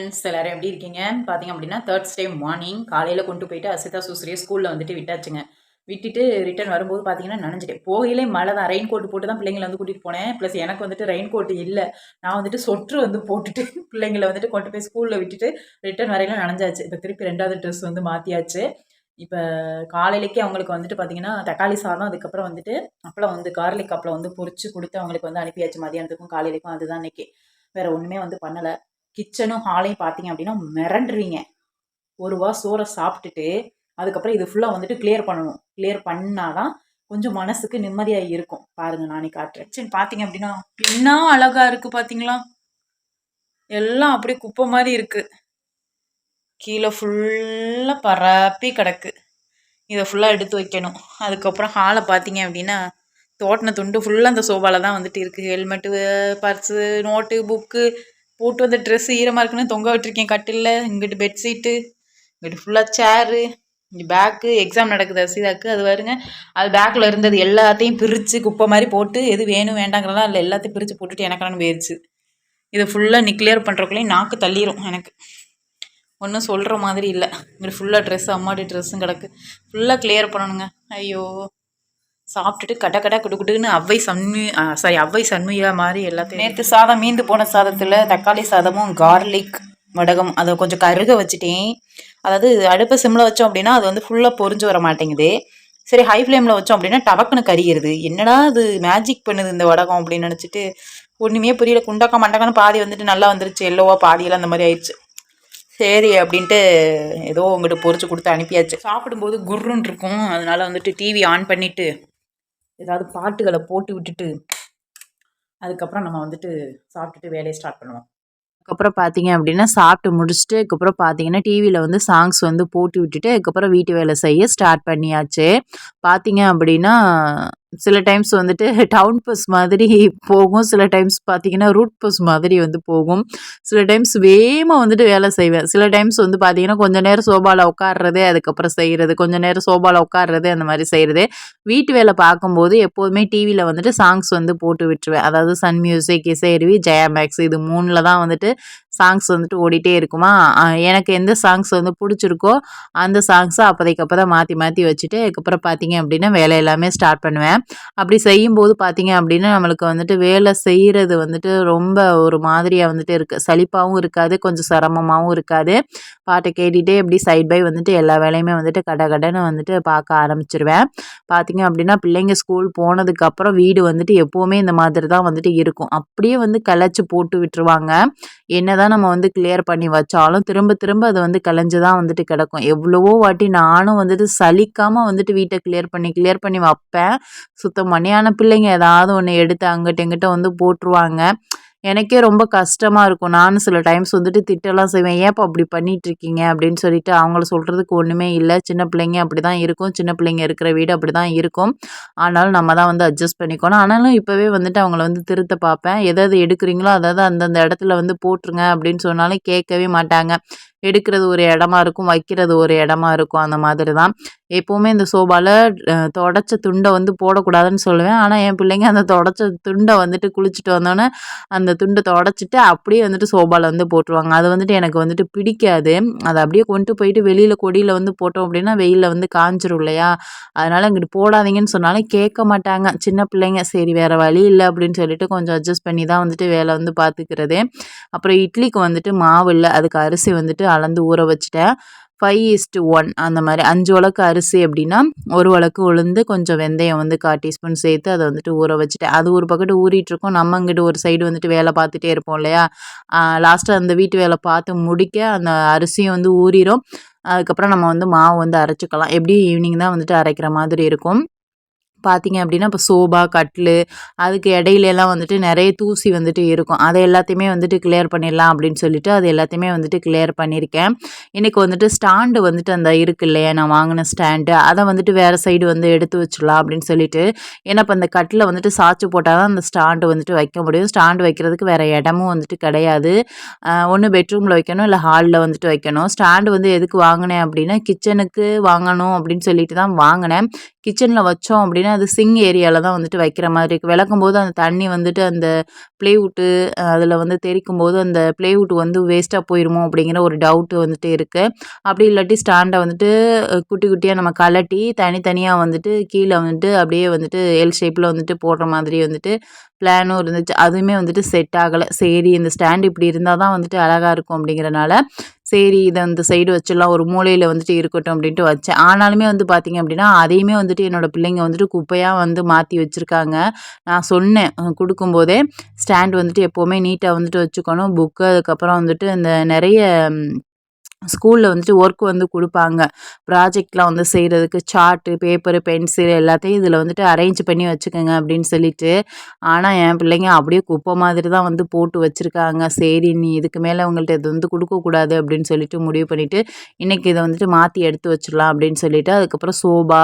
Friends எல்லாரும் எப்படி இருக்கீங்க? பார்த்தீங்க அப்படின்னா தேர்ட் டே மார்னிங் காலையில் கொண்டு போயிட்டு அசிதா சுஸ்ரியை ஸ்கூலில் வந்துட்டு விட்டாச்சுங்க. விட்டுட்டு ரிட்டர்ன் வரும்போது பார்த்தீங்கன்னா நினைஞ்சிட்டேன். போகையிலே மழை தான். ரெயின் கோட் போட்டு தான் பிள்ளைங்களை வந்து கூட்டிகிட்டு போனேன். ப்ளஸ் எனக்கு வந்துட்டு ரெயின் கோட் இல்லை. நான் வந்துட்டு சொட்ரு வந்து போட்டுட்டு பிள்ளைங்களை வந்துட்டு கொண்டு போய் ஸ்கூலில் விட்டுட்டு ரிட்டர்ன் வரையில நனைஞ்சாச்சு. இப்போ திருப்பி ரெண்டாவது ட்ரெஸ் வந்து மாற்றியாச்சு இப்போ காலையிலேக்கே அவங்களுக்கு வந்துட்டு பார்த்தீங்கன்னா தக்காளி சாதம் அதுக்கப்புறம் வந்துட்டு அப்பளம் வந்து கார்லிக் அப்பளம் வந்து பொறிச்சு கொடுத்து அவங்களுக்கு வந்து அனுப்பியாச்சு. மதியானத்துக்கும் காலையிலேக்கும் அதுதான் இன்னைக்கு. வேறு ஒன்றுமே வந்து பண்ணலை. கிச்சனும் ஹாலையும் பார்த்தீங்க அப்படின்னா மிரண்டுருவீங்க ஒரு வா சோறை சாப்பிட்டுட்டு அதுக்கப்புறம் இது ஃபுல்லாக வந்துட்டு கிளியர் பண்ணணும். கிளியர் பண்ணாதான் கொஞ்சம் மனசுக்கு நிம்மதியாக இருக்கும். பாருங்க நானே காட்டுறேன் சரி பார்த்தீங்க அப்படின்னா என்ன அழகா இருக்கு பார்த்தீங்களா எல்லாம் அப்படியே குப்பை மாதிரி இருக்கு. கீழே ஃபுல்லாக பரப்பி கிடக்கு. இதை ஃபுல்லாக எடுத்து வைக்கணும். அதுக்கப்புறம் ஹாலை பார்த்தீங்க அப்படின்னா தோட்டின துண்டு ஃபுல்லாக அந்த சோபாவில் தான் வந்துட்டு இருக்குது ஹெல்மெட்டு பர்ஸு நோட்டு புக்கு போட்டு வந்த ட்ரெஸ்ஸு ஈரமாக இருக்குன்னு தொங்க விட்டுருக்கேன் கட்டிலில். இங்கிட்டு பெட்ஷீட்டு இங்கிட்டு ஃபுல்லாக சேரு இங்கே பேக்கு எக்ஸாம் நடக்குது அசிதாக்கு. அது வருங்க அது பேக்கில் இருந்தது எல்லாத்தையும் பிரித்து குப்பை மாதிரி போட்டு எது வேணும் வேண்டாங்கிறதெல்லாம் இல்லை எல்லாத்தையும் பிரித்து போட்டுட்டு எனக்கான போயிடுச்சு இதை ஃபுல்லாக நீ கிளியர் பண்ணுறக்குள்ளேயும் நாக்கு தள்ளிடும் எனக்கு. ஒன்றும் சொல்கிற மாதிரி இல்லை. இங்கிட்டு ஃபுல்லாக ட்ரெஸ் அம்மாடி ட்ரெஸ்ஸும் கிடக்கு. ஃபுல்லாக கிளியர் பண்ணணுங்க. ஐயோ. சாப்பிட்டுட்டு கட கட குடுக்குடுன்னு அவ்வை சன்மி சாரி அவ்வை சண்முகா மாதிரி எல்லாத்தையும் நேற்று சாதம் மீந்து போன சாதத்தில் தக்காளி சாதமும் கார்லிக் வடகம் அதை கொஞ்சம் கருக வச்சுட்டேன். அதாவது அடுப்பை சிம்மில் வச்சோம் அப்படின்னா அது வந்து ஃபுல்லாக பொரிஞ்சு வர மாட்டேங்குது. சரி ஹை ஃப்ளேமில் வச்சோம் அப்படின்னா டபக்குன்னு கரிகிறது. என்னடா அது மேஜிக் பண்ணுது இந்த வடகம் அப்படின்னு நினச்சிட்டு ஒன்றுமே புரியல. குண்டாக்கா மண்டக்கான்னு பாதி வந்துட்டு நல்லா வந்துருச்சு. எல்லோவா பாதியெல்லாம் அந்த மாதிரி ஆயிடுச்சு. சரி அப்படின்ட்டு ஏதோ உங்கள்கிட்ட பொறிச்சு கொடுத்து அனுப்பியாச்சு. சாப்பிடும்போது குர்ருன்னு இருக்கும். அதனால வந்துட்டு டிவி ஆன் பண்ணிவிட்டு ஏதாவது பாட்டுகளை போட்டு விட்டுட்டு அதுக்கப்புறம் நம்ம வந்துட்டு சாப்பிட்டுட்டு வேலையை ஸ்டார்ட் பண்ணுவோம். அதுக்கப்புறம் பார்த்தீங்க அப்படின்னா சாப்பிட்டு முடிச்சுட்டு அதுக்கப்புறம் பார்த்தீங்கன்னா டிவியில் வந்து சாங்ஸ் வந்து போட்டு விட்டுட்டு அதுக்கப்புறம் வீட்டு வேலை செய்ய ஸ்டார்ட் பண்ணியாச்சு. பார்த்தீங்க அப்படின்னா சில டைம்ஸ் வந்துட்டு டவுன் பஸ் மாதிரி போகும். சில டைம்ஸ் பார்த்தீங்கன்னா ரூட் பஸ் மாதிரி வந்து போகும். சில டைம்ஸ் வேகமாக வந்துட்டு வேலை செய்வேன். சில டைம்ஸ் வந்து பார்த்தீங்கன்னா கொஞ்சம் நேரம் சோபாவில் உட்காடுறது அதுக்கப்புறம் செய்கிறது கொஞ்சம் நேரம் சோபாவில் உட்காடுறது அந்த மாதிரி செய்கிறது வீட்டு வேலை பார்க்கும்போது எப்போதுமே டிவியில் வந்துட்டு சாங்ஸ் வந்து போட்டு விட்டுருவேன். அதாவது Sun Music Isaiaruvi Jaya Max இது மூணில் தான் வந்துட்டு சாங்ஸ் வந்துட்டு ஓடிட்டே இருக்குமா? எனக்கு எந்த சாங்ஸ் வந்து பிடிச்சிருக்கோ அந்த சாங்ஸை அப்போதைக்கு அப்போ தான் மாற்றி மாற்றி வச்சுட்டு அதுக்கப்புறம் பார்த்தீங்க அப்படின்னா வேலை எல்லாமே ஸ்டார்ட் பண்ணுவேன். அப்படி செய்யும்போது பார்த்தீங்க அப்படின்னா நம்மளுக்கு வந்துட்டு வேலை செய்கிறது வந்துட்டு ரொம்ப ஒரு மாதிரியாக வந்துட்டு இருக்குது சலிப்பாகவும் இருக்காது கொஞ்சம் சிரமமாகவும் இருக்காது. பாட்டை கேட்டுகிட்டே எப்படி சைட் பை வந்துட்டு எல்லா வேலையுமே வந்துட்டு கடை கடைன்னு வந்துட்டு பார்க்க ஆரம்பிச்சிருவேன். பார்த்தீங்க அப்படின்னா பிள்ளைங்க ஸ்கூல் போனதுக்கப்புறம் வீடு வந்துட்டு எப்போவுமே இந்த மாதிரி தான் வந்துட்டு இருக்கும். அப்படியே வந்து கலைச்சி போட்டு விட்டுருவாங்க. என்ன தான் நம்ம வந்து கிளியர் பண்ணி வச்சாலும் திரும்ப திரும்ப அது வந்து கலைஞ்சு தான் வந்துட்டு கிடக்கும். எவ்வளவோ வாட்டி நானும் வந்துட்டு சலிக்காமல் வந்துட்டு வீட்டை கிளியர் பண்ணி கிளியர் பண்ணி வைப்பேன். சுத்தம் பண்ணியான பிள்ளைங்க ஏதாவது ஒன்று எடுத்து அங்கிட்ட இங்கிட்ட வந்து போட்டுருவாங்க. எனக்கே ரொம்ப கஷ்டமாக இருக்கும். நானும் சில டைம்ஸ் வந்துட்டு திட்டெல்லாம் செய்வேன். ஏன்ப்பா அப்படி பண்ணிகிட்ருக்கீங்க அப்படின்னு சொல்லிட்டு அவங்கள சொல்கிறதுக்கு ஒன்றுமே இல்லை. சின்ன பிள்ளைங்க அப்படி தான் இருக்கும். சின்ன பிள்ளைங்க இருக்கிற வீடு அப்படி தான் இருக்கும். ஆனாலும் நம்ம தான் வந்து அட்ஜஸ்ட் பண்ணிக்கணும். ஆனாலும் இப்போவே வந்துட்டு அவங்கள வந்து திருத்த பார்ப்பேன். எதாவது எடுக்கிறீங்களோ அதாவது அந்தந்த இடத்துல வந்து போட்டுருங்க அப்படின்னு சொன்னாலும் கேட்கவே மாட்டாங்க. எடுக்கிறது ஒரு இடமா இருக்கும் வைக்கிறது ஒரு இடமா இருக்கும் அந்த மாதிரி தான் எப்போவுமே இந்த சோபாவில் தொடச்ச துண்டை வந்து போடக்கூடாதுன்னு சொல்லுவேன். ஆனால் என் பிள்ளைங்க அந்த தொடச்ச துண்டை வந்துட்டு குளிச்சுட்டு வந்தோன்னே அந்த துண்டை தொடச்சிட்டு அப்படியே வந்துட்டு சோபாவில் வந்து போட்டுருவாங்க. அது வந்துட்டு எனக்கு வந்துட்டு பிடிக்காது. அதை அப்படியே கொண்டு போயிட்டு வெளியில் கொடியில் வந்து போட்டோம் அப்படின்னா வெயிலில் வந்து காஞ்சிரும் இல்லையா? அதனால் இங்கிட்டு போடாதீங்கன்னு சொன்னாலும் கேட்க மாட்டாங்க. சின்ன பிள்ளைங்க சரி வேறு வழி இல்லை அப்படின்னு சொல்லிட்டு கொஞ்சம் அட்ஜஸ்ட் பண்ணி தான் வந்துட்டு வேலை வந்து பார்த்துக்கிறது அப்புறம் இட்லிக்கு வந்துட்டு மாவு இல்லை. அதுக்கு அரிசி வந்துட்டு அளந்து ஊற வச்சுட்டேன். ஃபைவ் இஸ்ட்டு ஒன் அந்த மாதிரி அஞ்சு உலக்கு அரிசி அப்படின்னா ஒரு உலக்கு உளுந்து கொஞ்சம் வெந்தயம் வந்து கால் டீஸ்பூன் சேர்த்து அதை வந்துட்டு ஊற வச்சுட்டேன். அது ஒரு பக்கத்து ஊறிட்டுருக்கோம் நம்ம இங்கிட்டு ஒரு சைடு வந்துட்டு வேலை பார்த்துட்டே இருப்போம் இல்லையா? லாஸ்ட்டாக அந்த வீட்டு வேலை பார்த்து முடிக்க அந்த அரிசியும் வந்து ஊறிடும் அதுக்கப்புறம் நம்ம வந்து மாவு வந்து அரைச்சிக்கலாம். எப்படியும் ஈவினிங் தான் வந்துட்டு அரைக்கிற மாதிரி இருக்கும். பார்த்தீங்க அப்படின்னா இப்போ சோபா கட்லு அதுக்கு இடையிலலாம் வந்துட்டு நிறைய தூசி வந்துட்டு இருக்கும். அதை எல்லாத்தையுமே வந்துட்டு கிளியர் பண்ணிடலாம் அப்படின்னு சொல்லிட்டு அது எல்லாத்தையுமே வந்துட்டு கிளியர் பண்ணியிருக்கேன். இன்றைக்கி வந்துட்டு ஸ்டாண்டு வந்துட்டு அந்த இருக்கு இல்லையா? நான் வாங்கின ஸ்டாண்டு அதை வந்துட்டு வேறு சைடு வந்து எடுத்து வச்சிடலாம் அப்படின்னு சொல்லிட்டு. ஏன்னா இப்போ அந்த கட்டில் வந்துட்டு சாச்சு போட்டால் தான் அந்த ஸ்டாண்டு வந்துட்டு வைக்க முடியும். ஸ்டாண்டு வைக்கிறதுக்கு வேறு இடமும் வந்துட்டு கிடையாது. ஒன்று பெட்ரூமில் வைக்கணும் இல்லை ஹாலில் வந்துட்டு வைக்கணும். ஸ்டாண்டு வந்து எதுக்கு வாங்கினேன் அப்படின்னா கிச்சனுக்கு வாங்கணும் அப்படின்னு சொல்லிட்டு தான் வாங்கினேன். கிச்சனில் வச்சோம் அப்படின்னா அது சிங் ஏரியாவில் தான் வந்துட்டு வைக்கிற மாதிரி இருக்குது விளக்கும் போது அந்த தண்ணி வந்துட்டு அந்த ப்ளேவுட்டு அதில் வந்து தெறிக்கும் போது அந்த ப்ளேவுட் வந்து வேஸ்ட்டாக போயிருமோ அப்படிங்கிற ஒரு டவுட்டு வந்துட்டு இருக்குது அப்படி இல்லாட்டி ஸ்டாண்டை வந்துட்டு குட்டி குட்டியாக நம்ம கலட்டி தனித்தனியாக வந்துட்டு கீழே வந்துட்டு அப்படியே வந்துட்டு எல் ஷேப்பில் வந்துட்டு போடுற மாதிரி வந்துட்டு பிளானும் இருந்துச்சு. அதுவுமே வந்துட்டு செட் ஆகலை. சரி இந்த ஸ்டாண்ட் இப்படி இருந்தால் தான் வந்துட்டு அழகாக இருக்கும் அப்படிங்கிறனால சரி இதை அந்த சைடு வச்சிடலாம் ஒரு மூலையில் வந்துட்டு இருக்கட்டும் அப்படின்ட்டு வச்சேன். ஆனாலுமே வந்து பார்த்திங்க அப்படின்னா அதையுமே வந்துட்டு என்னோடய பிள்ளைங்க வந்துட்டு குப்பையாக வந்து மாற்றி வச்சுருக்காங்க. நான் சொன்னேன் கொடுக்கும்போதே ஸ்டாண்ட் வந்துட்டு எப்போவுமே நீட்டாக வந்துட்டு வச்சுக்கணும். புக்கு அதுக்கப்புறம் வந்துட்டு இந்த நிறைய ஸ்கூலில் வந்துட்டு ஒர்க் வந்து கொடுப்பாங்க. ப்ராஜெக்ட்லாம் வந்து செய்கிறதுக்கு சார்ட்டு பேப்பரு பென்சில் எல்லாத்தையும் இதில் வந்துட்டு அரேஞ்ச் பண்ணி வச்சுக்கோங்க அப்படின்னு சொல்லிட்டு ஆனால் என் பிள்ளைங்க அப்படியே குப்பை மாதிரி தான் வந்து போட்டு வச்சுருக்காங்க. சரி நீ இதுக்கு மேலே அவங்கள்ட்ட இது வந்து கொடுக்கக்கூடாது அப்படின்னு சொல்லிட்டு முடிவு பண்ணிவிட்டு இன்றைக்கி இதை வந்துட்டு மாற்றி எடுத்து வச்சிடலாம் அப்படின்னு சொல்லிட்டு அதுக்கப்புறம் சோபா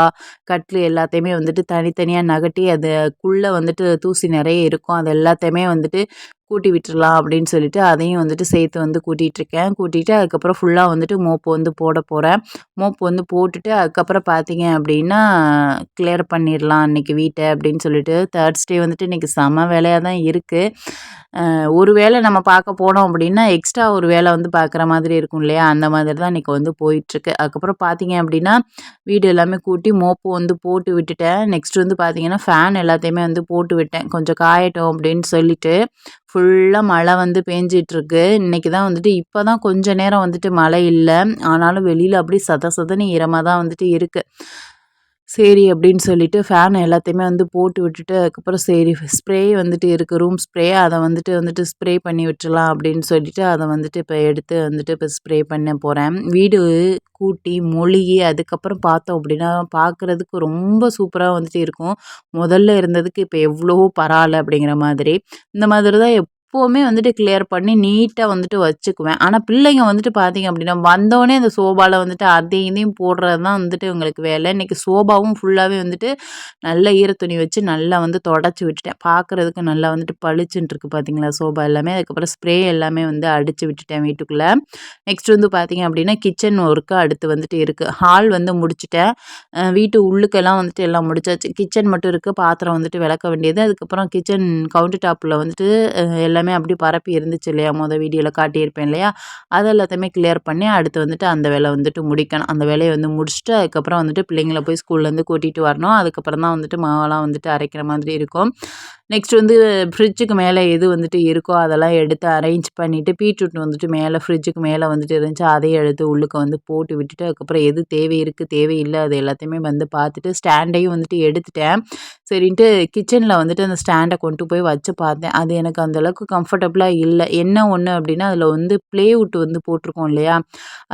கட்லு எல்லாத்தையுமே வந்துட்டு தனித்தனியாக நகட்டி அதுக்குள்ளே வந்துட்டு தூசி நிறைய இருக்கும். அது எல்லாத்தையுமே வந்துட்டு கூட்டி விட்டுறலாம் அப்படின்னு சொல்லிட்டு அதையும் வந்துட்டு சேர்த்து வந்து கூட்டிகிட்ருக்கேன். கூட்டிகிட்டு அதுக்கப்புறம் ஃபுல்லாக வந்துட்டு மோப்பு வந்து போட போகிறேன் மோப்பு வந்து போட்டுட்டு அதுக்கப்புறம் பார்த்தீங்க அப்படின்னா கிளியர் பண்ணிடலாம் அன்னைக்கு வீட்டை அப்படின்னு சொல்லிட்டு. தேர்ட் டே வந்துட்டு இன்றைக்கி செம வேலையாக தான் இருக்குது ஒரு வேளை நம்ம பார்க்க போனோம் அப்படின்னா எக்ஸ்ட்ரா ஒரு வேலை வந்து பார்க்குற மாதிரி இருக்கும் இல்லையா? அந்த மாதிரி தான் இன்றைக்கி வந்து போயிட்டுருக்கு. அதுக்கப்புறம் பார்த்தீங்க அப்படின்னா வீடு எல்லாமே கூட்டி மோப்பு வந்து போட்டு விட்டுட்டேன். நெக்ஸ்ட் வந்து பார்த்தீங்கன்னா ஃபேன் எல்லாத்தையுமே வந்து போட்டு விட்டேன். கொஞ்சம் காயட்டும் அப்படின்னு சொல்லிட்டு ஃபுல்லாக மழை வந்து பேஞ்சிட்ருக்கு. இன்றைக்கி தான் வந்துட்டு இப்போ தான் கொஞ்சம் நேரம் வந்துட்டு மழை இல்லை. ஆனாலும் வெளியில் அப்படி சத சதன்னு ஈரமாக தான் வந்துட்டு இருக்குது சரி அப்படின்னு சொல்லிட்டு ஃபேன் எல்லாத்தையுமே வந்து போட்டு விட்டுட்டு அதுக்கப்புறம் சரி ஸ்ப்ரே வந்துட்டு இருக்குது ரூம் ஸ்ப்ரே அதை வந்துட்டு வந்துட்டு ஸ்ப்ரே பண்ணி விட்டுலாம் அப்படின்னு சொல்லிட்டு அதை வந்துட்டு இப்போ எடுத்து வந்துட்டு இப்போ ஸ்ப்ரே பண்ண போகிறேன் வீடு கூட்டி மொழிகி அதுக்கப்புறம் பார்த்தோம் அப்படின்னா பார்க்குறதுக்கு ரொம்ப சூப்பராக வந்துட்டு இருக்கும். முதல்ல இருந்ததுக்கு இப்போ எவ்வளோ பரவாயில்ல அப்படிங்கிற மாதிரி. இந்த மாதிரி தான் எப்போவுமே வந்துட்டு கிளியர் பண்ணி நீட்டாக வந்துட்டு வச்சுக்குவேன். ஆனால் பிள்ளைங்க வந்துட்டு பார்த்திங்க அப்படின்னா வந்தோடனே அந்த சோபாவில் வந்துட்டு அதையும் இதையும் போடுறது தான் வந்துட்டு உங்களுக்கு வேலை. இன்றைக்கி சோபாவும் ஃபுல்லாகவே வந்துட்டு நல்ல ஈரத்துணி வச்சு நல்லா வந்து தொடச்சி விட்டுட்டேன். பார்க்குறதுக்கு நல்லா வந்துட்டு பளிச்சுன்ட்டு இருக்குது பார்த்தீங்களா சோபா எல்லாமே. அதுக்கப்புறம் ஸ்ப்ரே எல்லாமே வந்து அடித்து விட்டுட்டேன் வீட்டுக்குள்ளே. நெக்ஸ்ட் வந்து பார்த்திங்க அப்படின்னா கிச்சன் ஒர்க்கு அடுத்து வந்துட்டு இருக்குது ஹால் வந்து முடிச்சுட்டேன். வீட்டு உள்ளுக்கெல்லாம் வந்துட்டு எல்லாம் முடிச்சாச்சு. கிச்சன் மட்டும் இருக்குது பாத்திரம் வந்துட்டு விளக்க வேண்டியது. அதுக்கப்புறம் கிச்சன் கவுண்டர் டாப்பில் வந்துட்டு எல்லாமே எல்லாமே அப்படி பரப்பி இருந்துச்சு இல்லையா? மொதல் வீடியோவில் காட்டியிருப்பேன் இல்லையா? அது எல்லாத்தையுமே கிளியர் பண்ணி அடுத்து வந்துட்டு அந்த வேலை வந்துட்டு முடிக்கணும். அந்த வேலையை வந்து முடிச்சுட்டு அதுக்கப்புறம் வந்துட்டு பிள்ளைங்கள போய் ஸ்கூல்லேருந்து கூட்டிகிட்டு வரணும். அதுக்கப்புறம் தான் வந்துட்டு மாவெல்லாம் வந்துட்டு அரைக்கிற மாதிரி இருக்கும். நெக்ஸ்ட் வந்து ஃப்ரிட்ஜுக்கு மேலே எது வந்துட்டு இருக்கோ அதெல்லாம் எடுத்து அரேஞ்ச் பண்ணிவிட்டு பீட்ரூட் வந்துட்டு மேலே ஃப்ரிட்ஜுக்கு மேலே வந்துட்டு இருந்துச்சு அதையும் எடுத்து உள்ளுக்கு வந்து போட்டு விட்டுட்டு அதுக்கப்புறம் எது தேவை இருக்குது தேவையில்லை அது எல்லாத்தையுமே வந்து பார்த்துட்டு ஸ்டாண்டையும் வந்துட்டு எடுத்துட்டேன். சரின்ட்டு கிச்சனில் வந்துட்டு அந்த ஸ்டாண்டை கொண்டு போய் வச்சு பார்த்தேன். அது எனக்கு அந்தளவுக்கு கம்ஃபர்டபுளாக இல்லை. என்ன ஒன்று அப்படின்னா அதில் வந்து ப்ளேவுட் வந்து போட்டிருக்கோம் இல்லையா?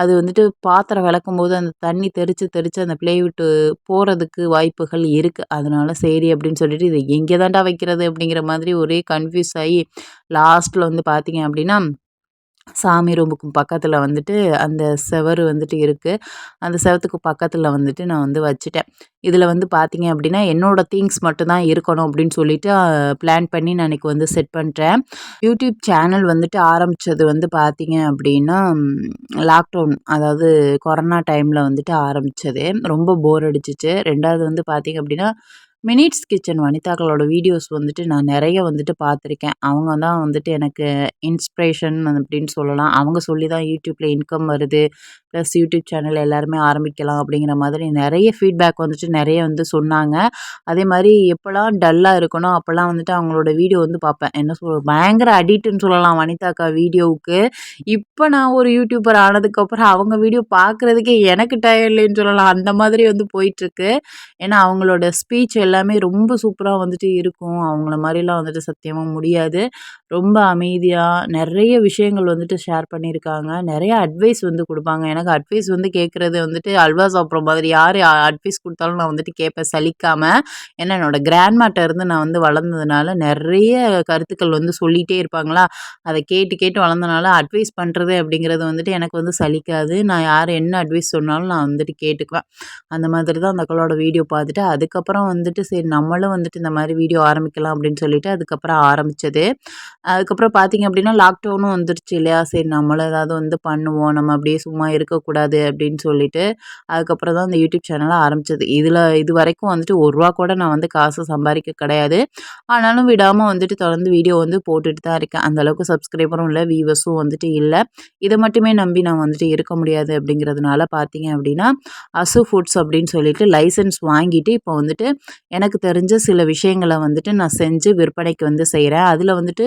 அது வந்துட்டு பாத்திரம் விளக்கும் போது அந்த தண்ணி தெரித்து தெரித்து அந்த ப்ளேவுட்டு போகிறதுக்கு வாய்ப்புகள் இருக்குது அதனால சரி அப்படின்னு சொல்லிட்டு இதை எங்கே தாண்டா வைக்கிறது? அப்படிங்கிற மாதிரி ஒரே கன்ஃபியூஸ் ஆகி லாஸ்ட்டில் வந்து பார்த்தீங்க அப்படின்னா சாமி ரூமுக்கு பக்கத்தில் வந்துட்டு அந்த செவரு வந்துட்டு இருக்குது அந்த செவத்துக்கு பக்கத்தில் வந்துட்டு நான் வந்து வச்சுட்டேன். இதில் வந்து பார்த்தீங்க அப்படின்னா என்னோடய திங்ஸ் மட்டும்தான் இருக்கணும் அப்படின்னு சொல்லிட்டு பிளான் பண்ணி நான் இன்றைக்கி வந்து செட் பண்ணுறேன் யூடியூப் சேனல் வந்துட்டு ஆரம்பித்தது வந்து பார்த்தீங்க அப்படின்னா லாக்டவுன் அதாவது கொரோனா டைமில் வந்துட்டு ஆரம்பித்தது ரொம்ப போர் அடிச்சிச்சு. ரெண்டாவது வந்து பார்த்தீங்க அப்படின்னா மினிட்ஸ் கிச்சன் வனிதாக்களோட வீடியோஸ் வந்துட்டு நான் நிறைய வந்துட்டு பார்த்துருக்கேன். அவங்க தான் வந்துட்டு எனக்கு இன்ஸ்பிரேஷன் அப்படின்னு சொல்லலாம். அவங்க சொல்லி தான் யூடியூப்பில் இன்கம் வருது. ப்ளஸ் யூடியூப் சேனல் எல்லாருமே ஆரம்பிக்கலாம் அப்படிங்கிற மாதிரி நிறைய ஃபீட்பேக் வந்துட்டு நிறைய வந்து சொன்னாங்க. அதே மாதிரி எப்போல்லாம் டல்லாக இருக்கணும் அப்போல்லாம் வந்துட்டு அவங்களோட வீடியோ வந்து பார்ப்பேன். என்ன சொல் பயங்கர அடிக்ட்டுன்னு சொல்லலாம் வனிதாக்கா வீடியோவுக்கு இப்போ நான் ஒரு யூடியூபர் ஆனதுக்கப்புறம் அவங்க வீடியோ பார்க்குறதுக்கே எனக்கு டயர் இல்லைன்னு சொல்லலாம். அந்த மாதிரி வந்து போயிட்டுருக்கு ஏன்னா அவங்களோட ஸ்பீச் எல்லாம் எல்லாமே ரொம்ப சூப்பராக வந்துட்டு இருக்கும். அவங்கள மாதிரிலாம் வந்துட்டு சத்தியமாக முடியாது. ரொம்ப அமைதியாக நிறைய விஷயங்கள் வந்துட்டு ஷேர் பண்ணியிருக்காங்க. நிறைய அட்வைஸ் வந்து கொடுப்பாங்க. எனக்கு அட்வைஸ் வந்து கேட்குறது வந்துட்டு அல்வா சாப்பிட்ற மாதிரி யார் அட்வைஸ் கொடுத்தாலும் நான் வந்துட்டு கேட்பேன். சலிக்காமல் ஏன்னா என்னோடய கிராண்ட்மாட்டை இருந்து நான் வந்து வளர்ந்ததுனால நிறைய கருத்துக்கள் வந்து சொல்லிகிட்டே இருப்பாங்களா? அதை கேட்டு கேட்டு வளர்ந்தனால அட்வைஸ் பண்ணுறது அப்படிங்கிறது வந்துட்டு எனக்கு வந்து சலிக்காது. நான் யார் என்ன அட்வைஸ் சொன்னாலும் நான் வந்துட்டு கேட்டுக்குவேன். அந்த மாதிரி தான் அந்த அக்களோட வீடியோ பார்த்துட்டு அதுக்கப்புறம் வந்துட்டு சொல்லிட்டு சரி நம்மளும் வந்துட்டு இந்த மாதிரி வீடியோ ஆரம்பிக்கலாம் அப்படின்னு சொல்லிட்டு அதுக்கப்புறம் ஆரம்பித்தது அதுக்கப்புறம் பார்த்தீங்க அப்படின்னா லாக்டவுனும் வந்துருச்சு இல்லையா? சரி நம்மளும் ஏதாவது வந்து பண்ணுவோம். நம்ம அப்படியே சும்மா இருக்கக்கூடாது அப்படின்னு சொல்லிட்டு அதுக்கப்புறம் தான் இந்த யூடியூப் சேனலை ஆரம்பித்தது இதில் இது வரைக்கும் வந்துட்டு ஒரு ரூபா கூட நான் வந்து காசு சம்பாதிக்க கிடையாது. ஆனாலும் விடாமல் வந்துட்டு தொடர்ந்து வீடியோ வந்து போட்டுட்டு தான் இருக்கேன். அந்தளவுக்கு சப்ஸ்கிரைபரும் இல்லை வியூவர்ஸும் வந்துட்டு இல்லை. இதை மட்டுமே நம்பி நான் வந்துட்டு இருக்க முடியாது அப்படிங்கிறதுனால பார்த்தீங்க அப்படின்னா அசு ஃபுட்ஸ் அப்படின்னு சொல்லிட்டு லைசன்ஸ் வாங்கிட்டு இப்போ வந்துட்டு எனக்கு தெரிஞ்ச சில விஷயங்களை வந்துட்டு நான் செஞ்சு விற்பனைக்கு வந்து செய்கிறேன் அதில் வந்துட்டு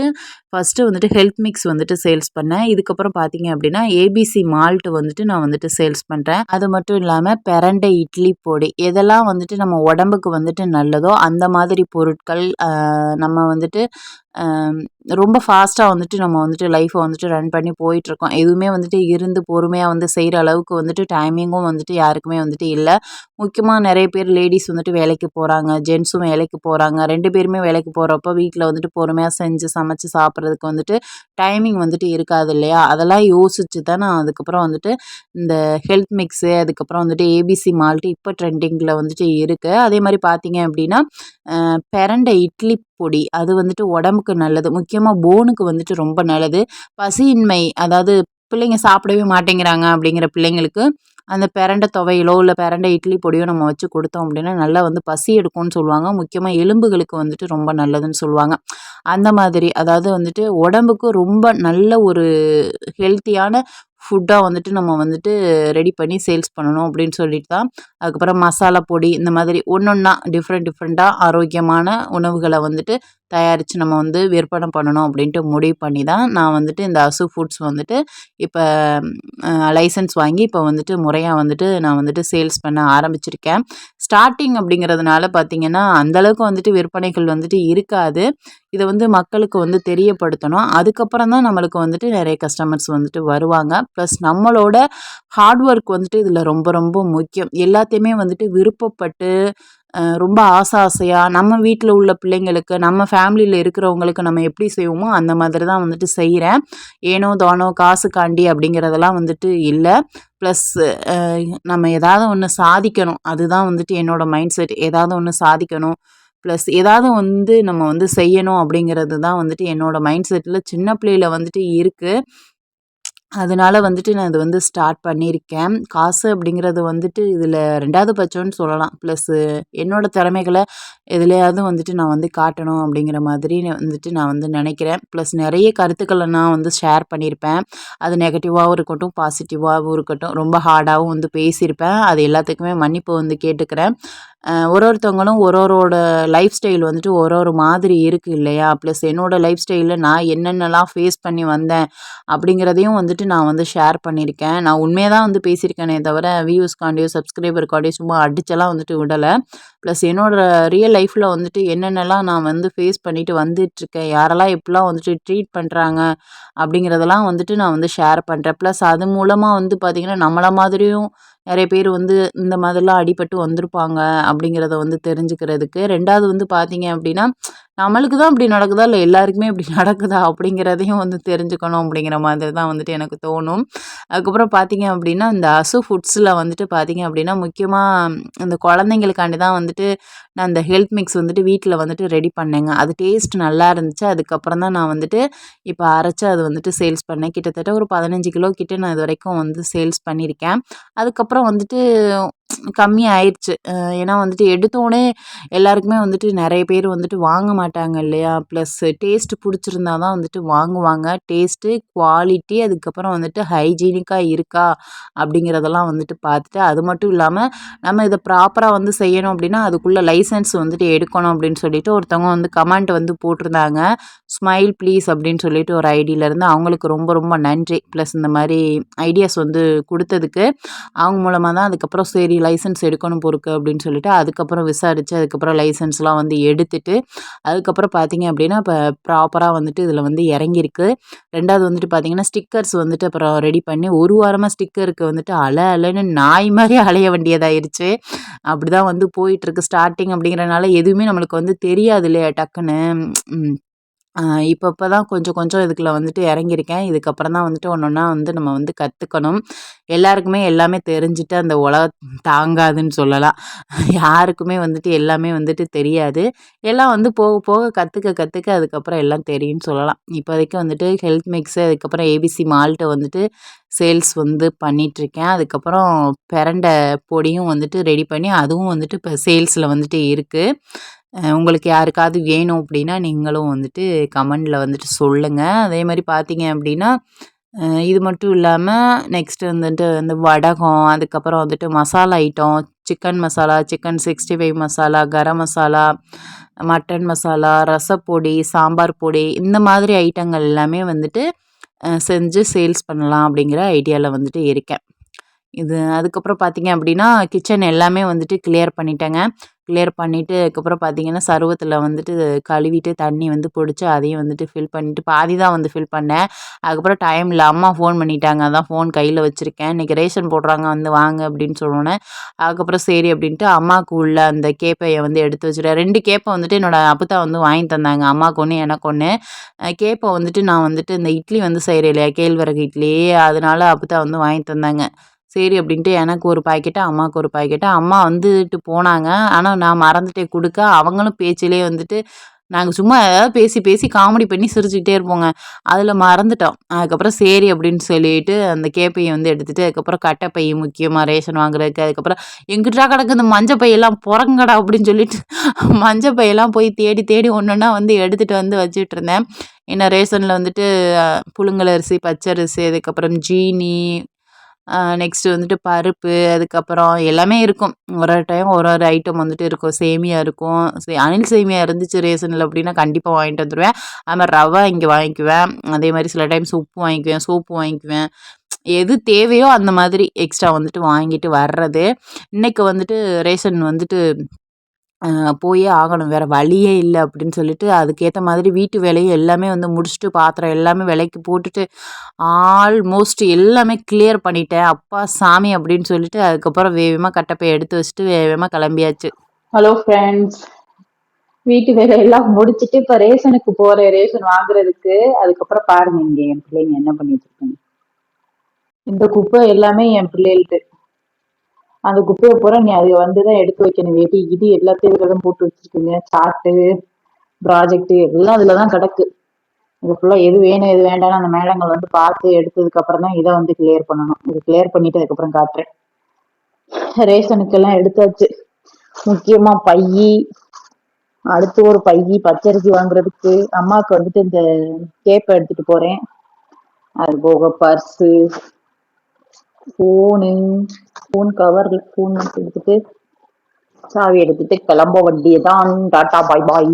ஃபஸ்ட்டு வந்துட்டு ஹெல்த் மிக்ஸ் வந்துட்டு சேல்ஸ் பண்ணேன். இதுக்கப்புறம் பார்த்தீங்க அப்படின்னா ஏபிசி மால்ட்டு வந்துட்டு நான் வந்துட்டு சேல்ஸ் பண்ணுறேன் அது மட்டும் இல்லாமல் பிரண்டை இட்லி பொடி எதெல்லாம் வந்துட்டு நம்ம உடம்புக்கு வந்துட்டு நல்லதோ அந்த மாதிரி பொருட்கள் நம்ம வந்துட்டு ரொம்ப ஃபாஸ்ட்டாக வந்துட்டு நம்ம வந்துட்டு லைஃப்பை வந்துட்டு ரன் பண்ணி போயிட்டுருக்கோம். எதுவுமே வந்துட்டு இருந்து பொறுமையாக வந்து செய்கிற அளவுக்கு வந்துட்டு டைமிங்கும் வந்துட்டு யாருக்குமே வந்துட்டு இல்லை. முக்கியமாக நிறைய பேர் லேடிஸ் வந்துட்டு வேலைக்கு போகிறாங்க ஜென்ஸும் வேலைக்கு போகிறாங்க ரெண்டு பேருமே வேலைக்கு போகிறப்ப வீட்டில் வந்துட்டு பொறுமையாக செஞ்சு சமைச்சு சாப்பிட்றதுக்கு வந்துட்டு டைமிங் வந்துட்டு இருக்காது இல்லையா? அதெல்லாம் யோசிச்சு தான் நான் அதுக்கப்புறம் வந்துட்டு இந்த ஹெல்த் மிக்ஸு அதுக்கப்புறம் வந்துட்டு ஏபிசி மால்ட்டு இப்போ ட்ரெண்டிங்கில் வந்துட்டு இருக்குது அதே மாதிரி பார்த்தீங்க அப்படின்னா பிரண்டை இட்லி பொடி அது வந்துட்டு உடம்புக்கு நல்லது. முக்கியமாக போனுக்கு வந்துட்டு ரொம்ப நல்லது. பசியின்மை அதாவது பிள்ளைங்க சாப்பிடவே மாட்டேங்கிறாங்க அப்படிங்கிற பிள்ளைங்களுக்கு அந்த பிரண்டை துவையலோ இல்லை பிரண்டை இட்லி பொடியோ நம்ம வச்சு கொடுத்தோம் அப்படின்னா நல்லா வந்து பசி எடுக்கும்னு சொல்லுவாங்க. முக்கியமாக எலும்புகளுக்கு வந்துட்டு ரொம்ப நல்லதுன்னு சொல்லுவாங்க. அந்த மாதிரி அதாவது வந்துட்டு உடம்புக்கு ரொம்ப நல்ல ஒரு ஹெல்த்தியான ஃபுட்டாக வந்துட்டு நம்ம வந்துட்டு ரெடி பண்ணி சேல்ஸ் பண்ணணும் அப்படின்னு சொல்லிட்டு தான். அதுக்கப்புறம் மசாலா பொடி இந்த மாதிரி ஒன்று ஒன்றா டிஃப்ரெண்ட் டிஃப்ரெண்ட்டாக ஆரோக்கியமான உணவுகளை வந்துட்டு தயாரித்து நம்ம வந்து விற்பனை பண்ணணும் அப்படின்ட்டு முடிவு பண்ணி தான் நான் வந்துட்டு இந்த அசு ஃபுட்ஸ் வந்துட்டு இப்போ லைசன்ஸ் வாங்கி இப்போ வந்துட்டு முறையாக வந்துட்டு நான் வந்துட்டு சேல்ஸ் பண்ண ஆரம்பிச்சிருக்கேன். ஸ்டார்டிங் அப்படிங்கிறதுனால பார்த்திங்கன்னா அந்தளவுக்கு வந்துட்டு விற்பனைகள் வந்துட்டு இருக்காது. இதை வந்து மக்களுக்கு வந்து தெரியப்படுத்தணும். அதுக்கப்புறம் தான் நம்மளுக்கு வந்துட்டு நிறைய கஸ்டமர்ஸ் வந்துட்டு வருவாங்க. ப்ளஸ் நம்மளோட ஹார்ட் ஒர்க் வந்துட்டு இதில் ரொம்ப ரொம்ப முக்கியம். எல்லாத்தையுமே வந்துட்டு விருப்பப்பட்டு ரொம்ப ஆசை ஆசையாக நம்ம வீட்டில் உள்ள பிள்ளைங்களுக்கு நம்ம ஃபேமிலியில் இருக்கிறவங்களுக்கு நம்ம எப்படி செய்வோமோ அந்த மாதிரி தான் வந்துட்டு செய்கிறேன் ஏனோ தானோ காசுக்காண்டி அப்படிங்கிறதெல்லாம் வந்துட்டு இல்லை. ப்ளஸ் நம்ம ஏதாவது ஒன்று சாதிக்கணும். அதுதான் வந்துட்டு என்னோடய மைண்ட் செட் ஏதாவது ஒன்று சாதிக்கணும். ப்ளஸ் ஏதாவது வந்து நம்ம வந்து செய்யணும் அப்படிங்கிறது தான் வந்துட்டு என்னோடய மைண்ட் செட்டில் சின்ன பிள்ளையில் வந்துட்டு இருக்குது அதனால் வந்துட்டு நான் இது வந்து ஸ்டார்ட் பண்ணியிருக்கேன். காசு அப்படிங்கிறது வந்துட்டு இதில் ரெண்டாவது பட்சம்னு சொல்லலாம். ப்ளஸ்ஸு என்னோடய திறமைகளை எதுலையாவது வந்துட்டு நான் வந்து காட்டணும் அப்படிங்கிற மாதிரி வந்துட்டு நான் வந்து நினைக்கிறேன். ப்ளஸ் நிறைய கருத்துக்களை நான் வந்து ஷேர் பண்ணியிருப்பேன். அது நெகட்டிவாகவும் இருக்கட்டும் பாசிட்டிவாகவும் இருக்கட்டும் ரொம்ப ஹார்டாகவும் வந்து பேசியிருப்பேன். அது எல்லாத்துக்குமே மன்னிப்பு வந்து கேட்டுக்கிறேன். ஒரு ஒருத்தவங்களும் ஒரு ஒருவோட லைஃப் ஸ்டைல் வந்துட்டு ஒரு ஒரு மாதிரி இருக்குது இல்லையா? ப்ளஸ் என்னோடய லைஃப் ஸ்டைலில் நான் என்னென்னலாம் ஃபேஸ் பண்ணி வந்தேன் அப்படிங்கிறதையும் வந்துட்டு நான் வந்து ஷேர் பண்ணியிருக்கேன். நான் உண்மையாக தான் வந்து பேசியிருக்கேனே தவிர வியூஸ்க்காண்டியோ சப்ஸ்கிரைபருக்காண்டியோ சும்மா அடிச்செல்லாம் வந்துட்டு விடலை. ப்ளஸ் என்னோடய ரியல் லைஃப்பில் வந்துட்டு என்னென்னலாம் நான் வந்து ஃபேஸ் பண்ணிவிட்டு வந்துட்டுருக்கேன். யாரெல்லாம் எப்படிலாம் வந்துட்டு ட்ரீட் பண்ணுறாங்க அப்படிங்கிறதெல்லாம் வந்துட்டு நான் வந்து ஷேர் பண்ணுறேன் ப்ளஸ் அது மூலமாக வந்து பார்த்திங்கன்னா நம்மளை மாதிரியும் நிறைய பேர் வந்து இந்த மாதிரிலாம் அடிபட்டு வந்திருப்பாங்க அப்படிங்கிறத வந்து தெரிஞ்சுக்கிறதுக்கு. ரெண்டாவது வந்து பார்த்தீங்க அப்படின்னா நம்மளுக்கு தான் இப்படி நடக்குதா? இல்லை எல்லாருக்குமே இப்படி நடக்குதா? அப்படிங்கிறதையும் வந்து தெரிஞ்சுக்கணும் அப்படிங்கிற மாதிரி தான் வந்துட்டு எனக்கு தோணும். அதுக்கப்புறம் பார்த்தீங்க அப்படின்னா இந்த அசு ஃபுட்ஸில் வந்துட்டு பார்த்தீங்க அப்படின்னா முக்கியமாக இந்த குழந்தைங்களுக்காண்டி தான் வந்துட்டு நான் இந்த ஹெல்த் மிக்ஸ் வந்துட்டு வீட்டில் வந்துட்டு ரெடி பண்ணேங்க. அது டேஸ்ட் நல்லா இருந்துச்சு. அதுக்கப்புறம் தான் நான் வந்துட்டு இப்போ அரைச்சி அது வந்துட்டு சேல்ஸ் பண்ணேன். கிட்டத்தட்ட ஒரு பதினஞ்சு கிலோ கிட்டே நான் இது வரைக்கும் வந்து சேல்ஸ் பண்ணியிருக்கேன். அதுக்கப்புறம் வந்துட்டு கம்மி ஆயிடுச்சு ஏன்னா வந்துட்டு எடுத்தோடனே எல்லாருக்குமே வந்துட்டு நிறைய பேர் வந்துட்டு வாங்க மாட்டாங்க இல்லையா? ப்ளஸ் டேஸ்ட்டு பிடிச்சிருந்தா தான் வந்துட்டு வாங்குவாங்க. டேஸ்ட்டு குவாலிட்டி அதுக்கப்புறம் வந்துட்டு ஹைஜீனிக்காக இருக்கா? அப்படிங்கிறதெல்லாம் வந்துட்டு பார்த்துட்டு அது மட்டும் இல்லாமல் நம்ம இதை ப்ராப்பராக வந்து செய்யணும் அப்படின்னா அதுக்குள்ளே லைசன்ஸ் வந்துட்டு எடுக்கணும் அப்படின்னு சொல்லிட்டு ஒருத்தவங்க வந்து கமெண்ட் வந்து போட்டிருந்தாங்க. ஸ்மைல் ப்ளீஸ் அப்படின்னு சொல்லிட்டு ஒரு ஐடியிலேருந்து அவங்களுக்கு ரொம்ப ரொம்ப நன்றி. ப்ளஸ் இந்த மாதிரி ஐடியாஸ் வந்து கொடுத்ததுக்கு. அவங்க மூலமாக தான் அதுக்கப்புறம் சரி லைசன்ஸ் எடுக்கணும் பொறுக்கு அப்படின்னு சொல்லிட்டு அதுக்கப்புறம் விசாரித்து அதுக்கப்புறம் லைசன்ஸ்லாம் வந்து எடுத்துட்டு அதுக்கப்புறம் பார்த்தீங்க அப்படின்னா இப்போ ப்ராப்பராக வந்துட்டு இதில் வந்து இறங்கியிருக்கு. ரெண்டாவது வந்துட்டு பார்த்தீங்கன்னா ஸ்டிக்கர்ஸ் வந்துட்டு அப்புறம் ரெடி பண்ணி ஒரு வாரமாக ஸ்டிக்கருக்கு வந்துட்டு அலை அலைன்னு நாய் மாதிரி அலைய வேண்டியதாயிருச்சு. அப்படி தான் வந்து போயிட்டுருக்கு ஸ்டார்டிங் அப்படிங்கிறனால எதுவுமே நம்மளுக்கு வந்து தெரியாது இல்லையா டக்குன்னு. இப்பப்போ தான் கொஞ்சம் கொஞ்சம் இதுக்குள்ள வந்துட்டு இறங்கியிருக்கேன். இதுக்கப்புறம் தான் வந்துட்டு ஒன்று ஒன்றா வந்து நம்ம வந்து கற்றுக்கணும் எல்லாருக்குமே எல்லாமே தெரிஞ்சுட்டு அந்த உலகம் தாங்காதுன்னு சொல்லலாம். யாருக்குமே வந்துட்டு எல்லாமே வந்துட்டு தெரியாது. எல்லாம் வந்து போக போக கற்றுக்க கற்றுக்க அதுக்கப்புறம் எல்லாம் தெரியும்னு சொல்லலாம். இப்போதைக்கு வந்துட்டு ஹெல்த் மிக்ஸு அதுக்கப்புறம் ஏபிசி மால்ட்டை வந்துட்டு சேல்ஸ் வந்து பண்ணிகிட்ருக்கேன் அதுக்கப்புறம் பிரண்டை பொடியும் வந்துட்டு ரெடி பண்ணி அதுவும் வந்துட்டு இப்போ சேல்ஸில் வந்துட்டு இருக்குது உங்களுக்கு யாருக்காவது வேணும் அப்படின்னா நீங்களும் வந்துட்டு கமெண்டில் வந்துட்டு சொல்லுங்கள் அதே மாதிரி பார்த்தீங்க அப்படின்னா இது மட்டும் இல்லாமல் நெக்ஸ்ட்டு வந்துட்டு இந்த வடகம் அதுக்கப்புறம் வந்துட்டு masala item chicken masala chicken sixty five masala garam masala mutton masala ரசப்பொடி சாம்பார் பொடி இந்த மாதிரி ஐட்டங்கள் எல்லாமே வந்துட்டு செஞ்சு சேல்ஸ் பண்ணலாம் அப்படிங்கிற ஐடியாவில் வந்துட்டு இருக்கேன். இது அதுக்கப்புறம் பார்த்தீங்க அப்படின்னா கிச்சன் எல்லாமே வந்துட்டு கிளியர் பண்ணிட்டேங்க. கிளியர் பண்ணிவிட்டு அதுக்கப்புறம் பார்த்தீங்கன்னா சருவத்தில் வந்துட்டு கழுவிட்டு தண்ணி வந்து பிடிச்சி அதையும் வந்துட்டு ஃபில் பண்ணிவிட்டு பாதி தான் வந்து ஃபில் பண்ணேன். அதுக்கப்புறம் டைம் இல்லை அம்மா ஃபோன் பண்ணிட்டாங்க. அதான் ஃபோன் கையில் வச்சுருக்கேன். இன்றைக்கி ரேஷன் போடுறாங்க வந்து வாங்க அப்படின்னு சொன்னோன்னே அதுக்கப்புறம் சரி அப்படின்ட்டு அம்மாவுக்கு உள்ள அந்த கேப்பையை வந்து எடுத்து வச்சுட்டேன். ரெண்டு கேப்பை வந்துட்டு என்னோட அப்பத்தா வந்து வாங்கி தந்தாங்க. அம்மாவுக்கு ஒன்று எனக்கு ஒன்று கேப்பை வந்துட்டு நான் வந்துட்டு இந்த இட்லி வந்து செய்கிறேன் இல்லையா கேழ்வரகு இட்லி. அதனால அப்பத்தா வந்து வாங்கி தந்தாங்க. சரி அப்படின்ட்டு எனக்கு ஒரு பாக்கெட்டு அம்மாவுக்கு ஒரு பாக்கெட்டு. அம்மா வந்துட்டு போனாங்க. ஆனால் நான் மறந்துட்டே கொடுக்க. அவங்களும் பேச்சிலே வந்துட்டு நாங்கள் சும்மா ஏதாவது பேசி பேசி காமெடி பண்ணி சிரிச்சுக்கிட்டே இருப்போங்க. அதில் மறந்துட்டோம். அதுக்கப்புறம் சரி அப்படின்னு சொல்லிட்டு அந்த கேப்பையை வந்து எடுத்துகிட்டு அதுக்கப்புறம் கட்டைப்பை முக்கியமாக ரேஷன் வாங்குறதுக்கு அதுக்கப்புறம் எங்கிட்டா கிடக்கு இந்த மஞ்சள் பையெல்லாம் புறங்கடா அப்படின்னு சொல்லிட்டு மஞ்சள் பையெல்லாம் போய் தேடி தேடி ஒன்று ஒன்றா வந்து எடுத்துகிட்டு வந்து வச்சுட்டு இருந்தேன். ஏன்னா ரேஷனில் வந்துட்டு புழுங்கல் அரிசி பச்சரிசி அதுக்கப்புறம் ஜீனி நெக்ஸ்ட்டு வந்துட்டு பருப்பு அதுக்கப்புறம் எல்லாமே இருக்கும். ஒரு ஒரு டைம் ஒரு ஒரு ஐட்டம் வந்துட்டு இருக்கும். சேமியா இருக்கும். சே- அணில் சேமியா இருந்துச்சு ரேசனில் அப்படின்னா கண்டிப்பாக வாங்கிட்டு வந்துடுவேன் அது மாதிரி ரவை இங்கே வாங்கிக்குவேன். அதே மாதிரி சில டைம்ஸ் உப்பு வாங்கிக்குவேன் சோப்பு வாங்கிக்குவேன். எது தேவையோ அந்த மாதிரி எக்ஸ்ட்ரா வந்துட்டு வாங்கிட்டு வர்றது. இன்றைக்கி வந்துட்டு ரேஷன் வந்துட்டு போயே ஆகணும். வேறு வழியே இல்லை அப்படின்னு சொல்லிட்டு அதுக்கேற்ற மாதிரி வீட்டு வேலையும் எல்லாமே வந்து முடிச்சுட்டு பாத்திரம் எல்லாமே விலைக்கு போட்டுட்டு ஆல்மோஸ்ட் எல்லாமே கிளியர் பண்ணிட்டேன். அப்பா சாமி அப்படின்னு சொல்லிட்டு அதுக்கப்புறம் வேகமாக கட்டப்பை எடுத்து வச்சுட்டு வேகமாக கிளம்பியாச்சு. ஹலோ ஃப்ரெண்ட்ஸ் வீட்டு வேலை எல்லாம் முடிச்சுட்டு இப்போ ரேஷனுக்கு போகிறேன் ரேஷன் வாங்குறதுக்கு. அதுக்கப்புறம் பாருங்க இங்கே என் பிள்ளைங்க என்ன பண்ணிட்டு இருக்காங்க. இந்த குப்பை எல்லாமே என் பிள்ளைகளுக்கு அந்த குப்பையை பூரா நீ அது வந்துதான் எடுத்து வைக்கணும் வெட்டி இது எல்லாத்தையும் இதுல தான் போட்டு வச்சிருக்கீங்க சார்ட்டு ப்ராஜெக்ட் எல்லாம் இதுலதான் கிடக்கு. இது ஃபுல்லா எது வேணும் எது வேண்டாம்னு அந்த மேடங்கள் வந்து பார்த்து எடுத்ததுக்கு அப்புறம் தான் இதை வந்து கிளியர் பண்ணணும். இது கிளியர் பண்ணிட்டு அதுக்கப்புறம் காட்டுறேன். ரேஷனுக்கு எல்லாம் எடுத்தாச்சு. முக்கியமா பையி அடுத்து ஒரு பையி பச்சரிசி வாங்குறதுக்கு அம்மாவுக்கு வந்துட்டு இந்த கேப்பை எடுத்துட்டு போறேன். அது போக purse phone phone cover phone எடுத்துட்டு சாவி எடுத்துட்டு கிளம்ப வேண்டியதான் டாட்டா பாய் பாய்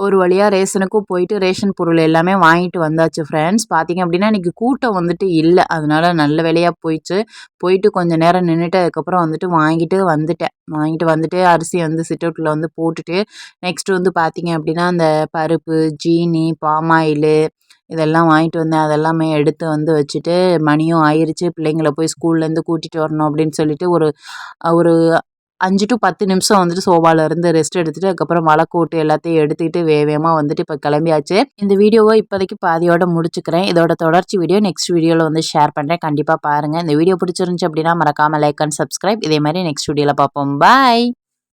ஒரு வழியாக ரேஷனுக்கும் போயிட்டு ரேஷன் பொருள் எல்லாமே வாங்கிட்டு வந்தாச்சு ஃப்ரெண்ட்ஸ் பார்த்தீங்க அப்படின்னா இன்றைக்கி கூட்டம் வந்துட்டு இல்லை. அதனால நல்ல வேலையாக போயிடுச்சு. போயிட்டு கொஞ்சம் நேரம் நின்றுட்டு அதுக்கப்புறம் வந்துட்டு வாங்கிட்டு வந்துட்டேன். வாங்கிட்டு வந்துட்டு அரிசி வந்து சிட்டவுட்டில் வந்து போட்டுட்டு நெக்ஸ்ட்டு வந்து பார்த்தீங்க அப்படின்னா அந்த பருப்பு ஜீனி பாமாயிலு இதெல்லாம் வாங்கிட்டு வந்தேன். அதெல்லாமே எடுத்து வந்து வச்சுட்டு மணியும் ஆயிடுச்சு பிள்ளைங்கள போய் ஸ்கூல்லேருந்து கூட்டிகிட்டு வரணும் அப்படின்னு சொல்லிட்டு ஒரு ஒரு அஞ்சு டு பத்து நிமிஷம் வந்துட்டு சோபால இருந்து ரெஸ்ட் எடுத்துட்டு அதுக்கப்புறம் வழக்கூட்டு எல்லாத்தையும் எடுத்துக்கிட்டு வேகமாக வந்துட்டு இப்போ கிளம்பியாச்சு. இந்த வீடியோவை இப்போதைக்கு பாதியோட முடிச்சுக்கிறேன். இதோட தொடர்ச்சி வீடியோ நெக்ஸ்ட் வீடியோவில் வந்து ஷேர் பண்ணுறேன் கண்டிப்பாக பாருங்கள் இந்த வீடியோ பிடிச்சிருந்துச்சு அப்படின்னா மறக்காமல் லைக் அண்ட் சப்ஸ்கிரைப் இதே மாதிரி நெக்ஸ்ட் வீடியோவில் பார்ப்போம். பாய்